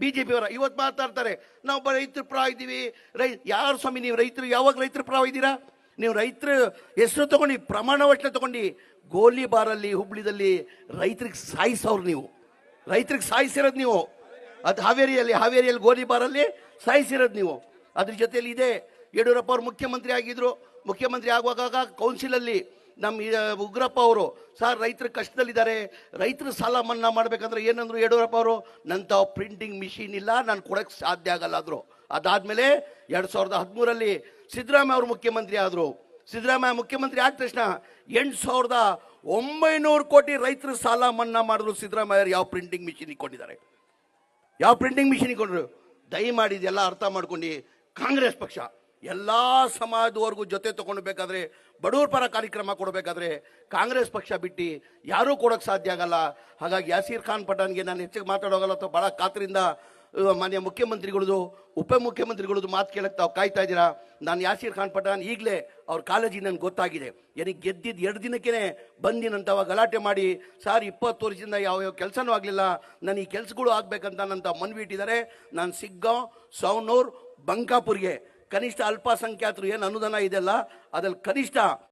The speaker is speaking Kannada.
ಬಿಜೆಪಿಯವರ ಇವತ್ತು ಮಾತಾಡ್ತಾರೆ, ನಾವು ಬ ರೈತರ ಪರ ಇದ್ದೀವಿ ರೈ, ಯಾರು ಸ್ವಾಮಿ, ನೀವು ರೈತರು ಯಾವಾಗ ರೈತರ ಪರ ಇದ್ದೀರಾ ನೀವು ರೈತರ ಹೆಸರು ತಗೊಂಡು, ಪ್ರಮಾಣ ವಚನ ತಗೊಂಡು ಗೋಲಿಬಾರಲ್ಲಿ ಹುಬ್ಳಿದಲ್ಲಿ ರೈತರಿಗೆ ಸಾಯಿಸೋರು ನೀವು. ರೈತರಿಗೆ ಸಾಯಿಸಿರೋದು ನೀವು. ಅದು ಹಾವೇರಿಯಲ್ಲಿ ಹಾವೇರಿಯಲ್ಲಿ ಗೋಲಿಬಾರಲ್ಲಿ ಸಾಯಿಸಿರೋದು ನೀವು. ಅದ್ರ ಜೊತೆಯಲ್ಲಿ ಇದೆ ಯಡಿಯೂರಪ್ಪ ಅವರು ಮುಖ್ಯಮಂತ್ರಿ ಆಗಿದ್ರು. ಮುಖ್ಯಮಂತ್ರಿ ಆಗುವಾಗ ಕೌನ್ಸಿಲಲ್ಲಿ ನಮ್ಮ ಉಗ್ರಪ್ಪ ಅವರು, ಸರ್, ರೈತರು ಕಷ್ಟದಲ್ಲಿದ್ದಾರೆ. ರೈತರ ಸಾಲ ಮನ್ನಾ ಮಾಡ್ಬೇಕಂದ್ರೆ ಏನಂದ್ರು ಯಡಿಯೂರಪ್ಪ ಅವರು, ನಂತ ಪ್ರಿಂಟಿಂಗ್ ಮಿಷಿನ್ ಇಲ್ಲ, ನಾನು ಕೊಡಕ್ಕೆ ಸಾಧ್ಯ ಆಗಲ್ಲ ಆದರು ಅದಾದಮೇಲೆ ಎರಡು ಸಾವಿರದ ಹದಿಮೂರಲ್ಲಿ ಸಿದ್ದರಾಮಯ್ಯ ಅವರು ಮುಖ್ಯಮಂತ್ರಿ ಆದರು. ಸಿದ್ದರಾಮಯ್ಯ ಮುಖ್ಯಮಂತ್ರಿ ಆದ ತಕ್ಷಣ ಎಂಟು ಸಾವಿರದ ಒಂಬೈನೂರು ಕೋಟಿ ರೈತರ ಸಾಲ ಮನ್ನಾ ಮಾಡಿದ್ರು ಸಿದ್ದರಾಮಯ್ಯ ಯಾವ ಪ್ರಿಂಟಿಂಗ್ ಮಿಷಿನ್ ಇಕ್ಕೊಂಡಿದ್ದಾರೆ ಯಾವ ಪ್ರಿಂಟಿಂಗ್ ಮಿಷಿನ್ ಇಕ್ಕೊಂಡ್ರು ದಯಮಾಡಿ ಇದೆಲ್ಲ ಅರ್ಥ ಮಾಡ್ಕೊಂಡು ಕಾಂಗ್ರೆಸ್ ಪಕ್ಷ, ಎಲ್ಲ ಸಮಾಜದವರೆಗೂ ಜೊತೆ ಪರ ಕಾರ್ಯಕ್ರಮ ಕೊಡಬೇಕಾದ್ರೆ ಕಾಂಗ್ರೆಸ್ ಪಕ್ಷ ಬಿಟ್ಟು ಯಾರೂ ಕೊಡೋಕೆ ಸಾಧ್ಯ ಆಗಲ್ಲ. ಹಾಗಾಗಿ ಯಾಸೀರ್ ಖಾನ್ ಪಠಾನ್ಗೆ ನಾನು ಹೆಚ್ಚಿಗೆ ಮಾತಾಡೋಗಲ್ಲ ಅಥವಾ ಭಾಳ ಖಾತ್ರಿಯಿಂದ ಮಾನ್ಯ ಮುಖ್ಯಮಂತ್ರಿಗಳದು, ಉಪಮುಖ್ಯಮಂತ್ರಿಗಳದು ಮಾತು ಕೇಳಕ್ಕೆ ತಾವು ಕಾಯ್ತಾ ಇದ್ದೀರಾ? ನಾನು ಯಾಸೀರ್ ಖಾನ್ ಪಠಾಣ್ ಈಗಲೇ ಅವ್ರ ಕಾಲೇಜಿಗೆ ನನಗೆ ಗೊತ್ತಾಗಿದೆ. ನನಗೆ ಗೆದ್ದಿದ್ದು ಎರಡು ದಿನಕ್ಕೇ ಬಂದಿನಂತವ ಗಲಾಟೆ ಮಾಡಿ, ಸಾರ್ ಇಪ್ಪತ್ತು ವರ್ಷದಿಂದ ಯಾವ ಯಾವ ಕೆಲಸನೂ ಆಗಲಿಲ್ಲ. ನಾನು ಈ ಕೆಲಸಗಳು ಆಗಬೇಕಂತ ನಂತ ಮನವಿ ಇಟ್ಟಿದ್ದಾರೆ ನಾನು ಸಿಗ್ಗಾಂವ್ ಸೌನೂರ್ ಬಂಕಾಪುರ್ಗೆ. ಕನಿಷ್ಠ ಅಲ್ಪಸಂಖ್ಯಾತರು ಏನು ಅನುದಾನ ಇದೆಯಲ್ಲ ಅದ್ರಲ್ಲಿ ಕನಿಷ್ಠ